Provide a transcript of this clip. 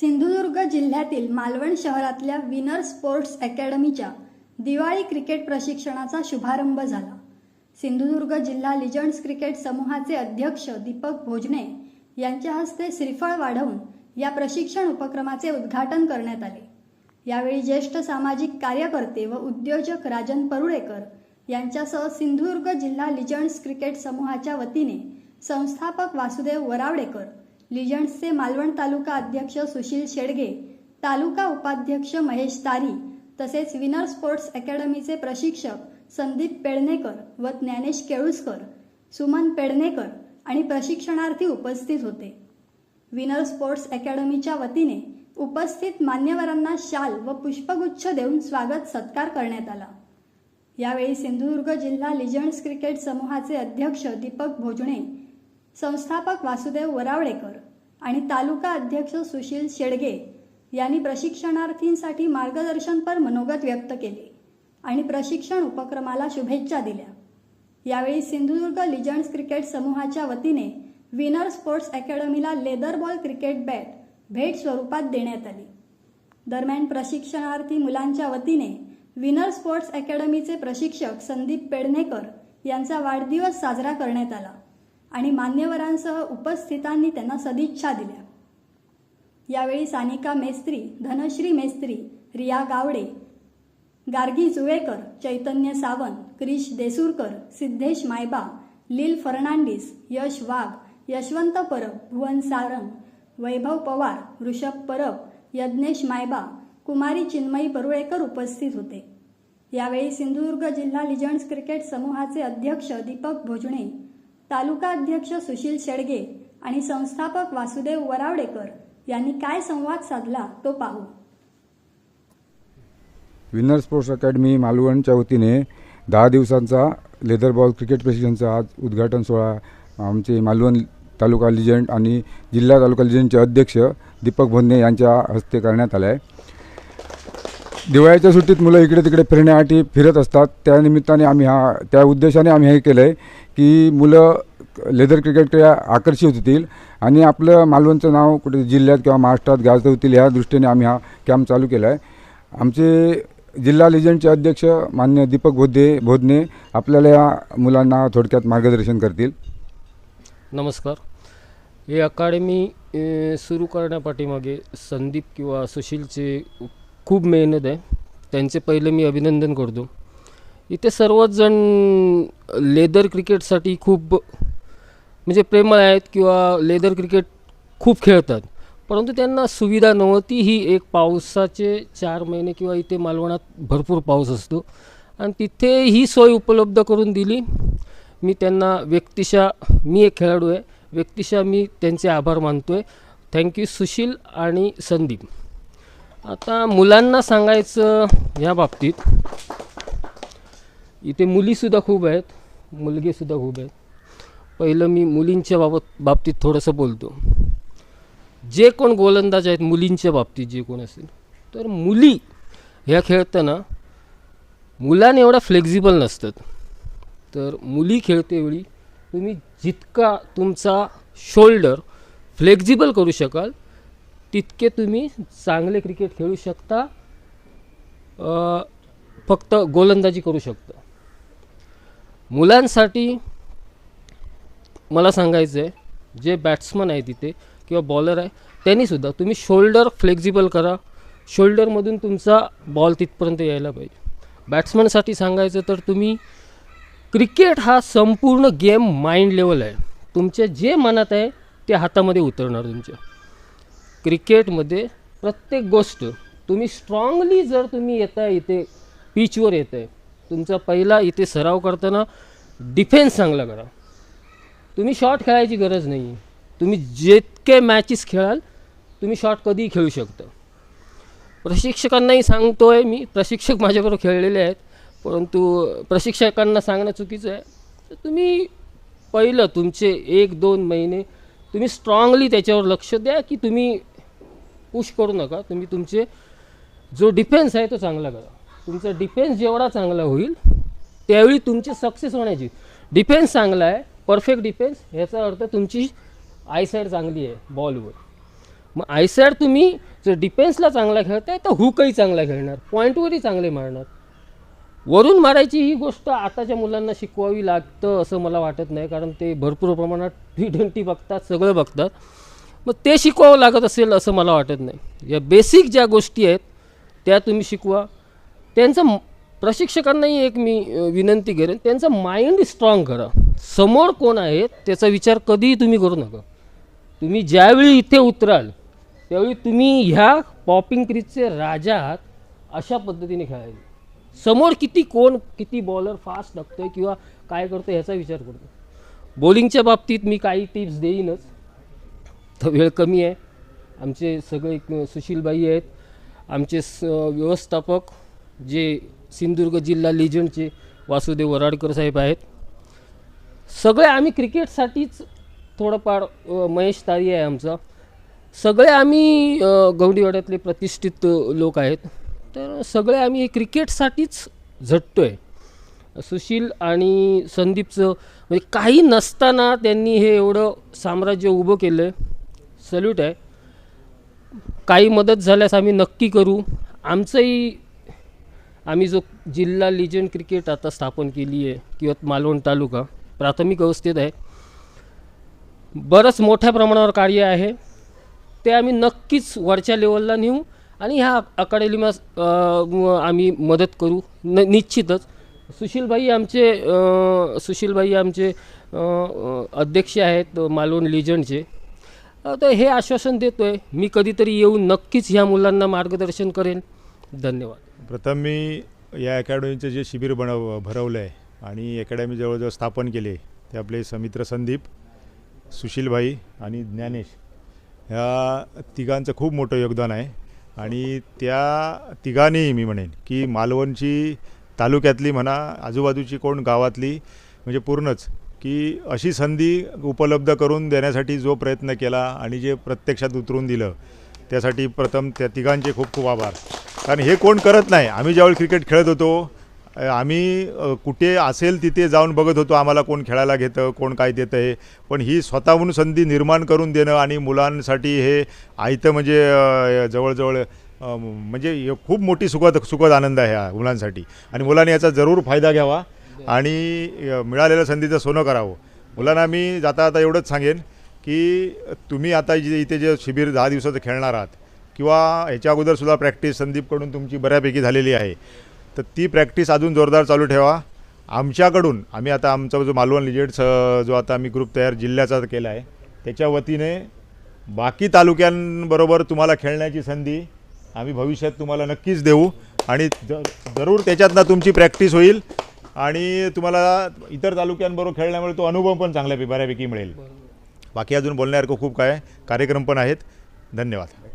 सिंधुदुर्ग जिल्ह्यातील मालवण शहरातल्या winner sports अकॅडमीच्या दिवाळी क्रिकेट प्रशिक्षणाचा शुभारंभ झाला. सिंधुदुर्ग जिल्हा लिजंड्स क्रिकेट समूहाचे अध्यक्ष दीपक भोजने यांच्या हस्ते श्रीफळ वाढवून या प्रशिक्षण उपक्रमाचे उद्घाटन करण्यात आले. यावेळी ज्येष्ठ सामाजिक कार्यकर्ते व उद्योजक राजन परुळेकर यांच्यासह सिंधुदुर्ग जिल्हा लिजंड्स क्रिकेट समूहाच्या वतीने संस्थापक वासुदेव वरावडेकर लिजंड्सचे मालवण तालुका अध्यक्ष सुशील शेडगे तालुका उपाध्यक्ष महेश तारी तसेच विनर स्पोर्ट्स अकॅडमीचे प्रशिक्षक संदीप पेडणेकर व ज्ञानेश केळुसकर सुमन पेडणेकर आणि प्रशिक्षणार्थी उपस्थित होते. विनर स्पोर्ट्स अकॅडमीच्या वतीने उपस्थित मान्यवरांना शाल व पुष्पगुच्छ देऊन स्वागत सत्कार करण्यात आला. यावेळी सिंधुदुर्ग जिल्हा लिजंड्स क्रिकेट समूहाचे अध्यक्ष दीपक भोजणे संस्थापक वासुदेव वरावडेकर आणि तालुका अध्यक्ष सुशील शेडगे यांनी प्रशिक्षणार्थींसाठी मार्गदर्शनपर मनोगत व्यक्त केले आणि प्रशिक्षण उपक्रमाला शुभेच्छा दिल्या. यावेळी सिंधुदुर्ग लिजंड्स क्रिकेट समूहाच्या वतीने विनर स्पोर्ट्स अकॅडमीला लेदर बॉल क्रिकेट बॅट भेट स्वरूपात देण्यात आली. दरम्यान प्रशिक्षणार्थी मुलांच्या वतीने विनर स्पोर्ट्स अकॅडमीचे प्रशिक्षक संदीप पेडणेकर यांचा वाढदिवस साजरा करण्यात आला. आणि मान्यवरांसह उपस्थितांनी त्यांना सदिच्छा दिल्या. यावेळी सानिका मेस्त्री धनश्री मेस्त्री रिया गावडे गार्गी जुवेकर चैतन्य सावंत क्रिश देसूरकर सिद्धेश मायबा लील फर्नांडिस यश वाघ यशवंत परब भुवन सारंग वैभव पवार ऋषभ परब यज्ञेश मायबा कुमारी चिन्मयी परुळेकर उपस्थित होते. यावेळी सिंधुदुर्ग जिल्हा लिजंड्स क्रिकेट समूहाचे अध्यक्ष दीपक भोजणे तालुका अध्यक्ष सुशील शेडगे आणि संस्थापक वासुदेव वरावडेकर यांनी काय संवाद साधला तो पाहू. विनर स्पोर्ट्स अकॅडमी मालवणच्या वतीने दहा दिवसांचा लेदर बॉल क्रिकेट प्रशिक्षणचा आज उद्घाटन सोहळा आमचे मालवण तालुका लिजंड आणि जिल्हा तालुका लिजंडचे अध्यक्ष दीपक भोंदे यांच्या हस्ते करण्यात आला आहे दिवाळीच्या सुट्टीत मुलं इकडे तिकडे फिरण्यासाठी फिरत असतात. त्या निमित्ताने आम्ही हा त्या उद्देशाने आम्ही हे केलं आहे की मुलं लेदर क्रिकेटकडे आकर्षित होतील आणि आपलं मालवणचं नाव कुठे जिल्ह्यात किंवा महाराष्ट्रात गाजता होतील ह्या दृष्टीने आम्ही हा कॅम्प चालू केला आहे आमचे जिल्हा लेजंडचे अध्यक्ष मान्य दीपक भोदे भोदने आपल्याला या मुलांना थोडक्यात मार्गदर्शन करतील. नमस्कार. ही अकाडेमी सुरू करण्यापाठीमागे संदीप किंवा सुशीलचे खूप मेहनत आहे. त्यांचे पहिले मी अभिनंदन करतो. इथे सर्वच जण लेदर क्रिकेटसाठी खूप म्हणजे प्रेमळ आहेत किंवा लेदर क्रिकेट खूप खेळतात. परंतु त्यांना सुविधा नव्हती. ही एक पावसाचे चार महिने किंवा इथे मालवणात भरपूर पाऊस असतो. आणि तिथे ही सोय उपलब्ध करून दिली. मी त्यांना व्यक्तिशा मी एक खेळाडू आहे. व्यक्तिशा मी त्यांचे आभार मानतो आहे थँक्यू सुशील आणि संदीप. आता मुलांना सांगायचं ह्या बाबतीत इथे मुलीसुद्धा खूप आहेत मुलगेसुद्धा खूप आहेत. पहिलं मी मुलींच्या बाबत बाबतीत थोडंसं बोलतो. जे कोण गोलंदाज आहेत मुलींच्या बाबतीत जे कोण असेल तर मुली ह्या खेळताना मुलांना एवढा फ्लेक्झिबल नसतात. तर मुली खेळतेवेळी तुम्ही जितका तुमचा शोल्डर फ्लेक्झिबल करू शकाल तितके तुम्ही चांगले क्रिकेट खेळू शकता. फक्त गोलंदाजी करू शकता. मुलांसाठी मला सांगायचं आहे जे बॅट्समन आहे तिथे किंवा बॉलर आहे त्यांनीसुद्धा तुम्ही शोल्डर फ्लेक्झिबल करा. शोल्डरमधून तुमचा बॉल तिथपर्यंत यायला पाहिजे. बॅट्समनसाठी सांगायचं तर तुम्ही क्रिकेट हा संपूर्ण गेम माइंड लेवल आहे. तुमच्या जे मनात आहे ते हातामध्ये उतरणार तुमच्या. क्रिकेटमध्ये प्रत्येक गोष्ट तुम्ही स्ट्रॉंगली जर तुम्ही येत आहे इथे पिचवर येत आहे तुमचा पहिला इथे सराव करताना डिफेन्स चांगला करा. तुम्ही शॉट खेळायची गरज नाही तुम्ही जितके मॅचेस खेळाल तुम्ही शॉट कधीही खेळू शकता. प्रशिक्षकांनाही सांगतो आहे मी प्रशिक्षक माझ्याबरोबर खेळलेले आहेत परंतु प्रशिक्षकांना सांगणं चुकीचं आहे. तर तुम्ही पहिलं तुमचे एक दोन महिने तुम्ही स्ट्रॉंगली त्याच्यावर लक्ष द्या की तुम्ही पुश करू नका. तुम्ही तुमचे जो डिफेन्स आहे तो चांगला करा. तुमचा डिफेन्स जेवढा चांगला होईल त्यावेळी तुमची सक्सेस होण्याची. डिफेन्स चांगला आहे परफेक्ट डिफेन्स ह्याचा अर्थ तुमची आयसाईड चांगली आहे बॉलवर मग आयसाईड तुम्ही जर डिफेन्सला चांगला खेळताय तर हुकही चांगला खेळणार पॉईंटवरही चांगले मारणार. वरून मारायची ही गोष्ट आताच्या मुलांना शिकवावी लागतं असं मला वाटत नाही कारण ते भरपूर प्रमाणात टी ट्वेंटी बघतात सगळं बघतात. मग ते शिकवावं लागत असेल असं मला वाटत नाही. या बेसिक ज्या गोष्टी आहेत त्या तुम्ही शिकवा. त्यांचं प्रशिक्षकांनाही एक मी विनंती करेन त्यांचं माइंड स्ट्रॉंग करा. समोर कोण आहेत त्याचा विचार कधीही तुम्ही करू नका. तुम्ही ज्यावेळी इथे उतराल त्यावेळी तुम्ही ह्या पॉपिंग क्रीजचे राजा आहात अशा पद्धतीने खेळायचे. समोर किती कोण किती बॉलर फास्ट टाकतोय किंवा काय करतो ह्याचा विचार करतो बॉलिंगच्या बाबतीत मी काही टिप्स देईनच. तर वेळ कमी आहे. आमचे सगळे सुशीलबाई आहेत. आमचे स व्यवस्थापक जे सिंधुदुर्ग जिल्हा लिजंडचे वासुदेव वराडकर साहेब आहेत. सगळे आम्ही क्रिकेटसाठीच थोडंफार महेश तारी आहे आमचा. सगळे आम्ही गवडीवाड्यातले प्रतिष्ठित लोक आहेत. तर सगळे आम्ही क्रिकेटसाठीच झटतो आहे सुशील आणि संदीपचं म्हणजे काही नसताना त्यांनी हे एवढं साम्राज्य उभं केलं आहे सल्यूट आहे. काही मदत झाल्यास आम्ही नक्की करू. आमचंही आम्ही जो जिल्हा लिजंड क्रिकेट आता स्थापन केली आहे किंवा मालवण तालुका प्राथमिक अवस्थेत आहे. बरंच मोठ्या प्रमाणावर कार्य आहे. ते आम्ही नक्कीच वरच्या लेवलला नेऊ आणि ह्या अकाडेमीला आम्ही मदत करू. न निश्चितच. सुशीलभाई आमचे सुशीलभाई आमचे अध्यक्ष आहेत मालवण लिजंडचे. तर हे आश्वासन देतो आहे मी कधीतरी येऊन नक्कीच ह्या मुलांना मार्गदर्शन करेन. धन्यवाद. प्रथम मी या अकॅडमीचं जे शिबिर बनव भरवलं आहे आणि अकॅडमी जवळजवळ स्थापन केले ते आपले समित्र संदीप सुशीलभाई आणि ज्ञानेश ह्या तिघांचं खूप मोठं योगदान आहे. आणि त्या तिघांनी मी म्हणेन की मालवणची तालुक्यातली म्हणा आजूबाजूची कोण गावातली म्हणजे पूर्णच की अशी संधी उपलब्ध करून देण्यासाठी जो प्रयत्न केला आणि जे प्रत्यक्षात उतरून दिलं त्यासाठी प्रथम त्या तिघांचे खूप खूप आभार. कारण हे कोण करत नाही? आम्ही ज्यावेळी क्रिकेट खेळत होतो आम्ही कुठे असेल तिथे जाऊन बघत होतो आम्हाला कोण खेळायला घेतं कोण काय देतं आहे पण ही स्वतःहून संधी निर्माण करून देणं आणि मुलांसाठी हे आयतं म्हणजे जवळजवळ म्हणजे खूप मोठी सुखद सुखद आनंद आहे मुलांसाठी. आणि मुलांनी याचा जरूर फायदा घ्यावा. आणि मिळालेल्या संधीचं सोनं करावं. मुलांना मी जाता आता एवढंच सांगेन की तुम्ही आता जे इथे जे शिबिर दहा दिवसाचं खेळणार आहात किंवा ह्याच्या अगोदरसुद्धा प्रॅक्टिस संदीपकडून तुमची बऱ्यापैकी झालेली आहे तर ती प्रॅक्टिस अजून जोरदार चालू ठेवा. आमच्याकडून आम्ही आता आमचा जो मालवण लिजेट्स जो आता आम्ही ग्रुप तयार जिल्ह्याचा केला आहे त्याच्या वतीने बाकी तालुक्यांबरोबर तुम्हाला खेळण्याची संधी आम्ही भविष्यात तुम्हाला नक्कीच देऊ. आणि ज जरूर त्याच्यातनं तुमची प्रॅक्टिस होईल. आणि तुम्हाला इतर तालुक्यांबरोबर खेळल्यामुळे तो अनुभव पण चांगल्या बऱ्यापैकी मिळेल. बाकी अजून बोलण्यासारखं खूप काय. कार्यक्रम पण आहेत. धन्यवाद.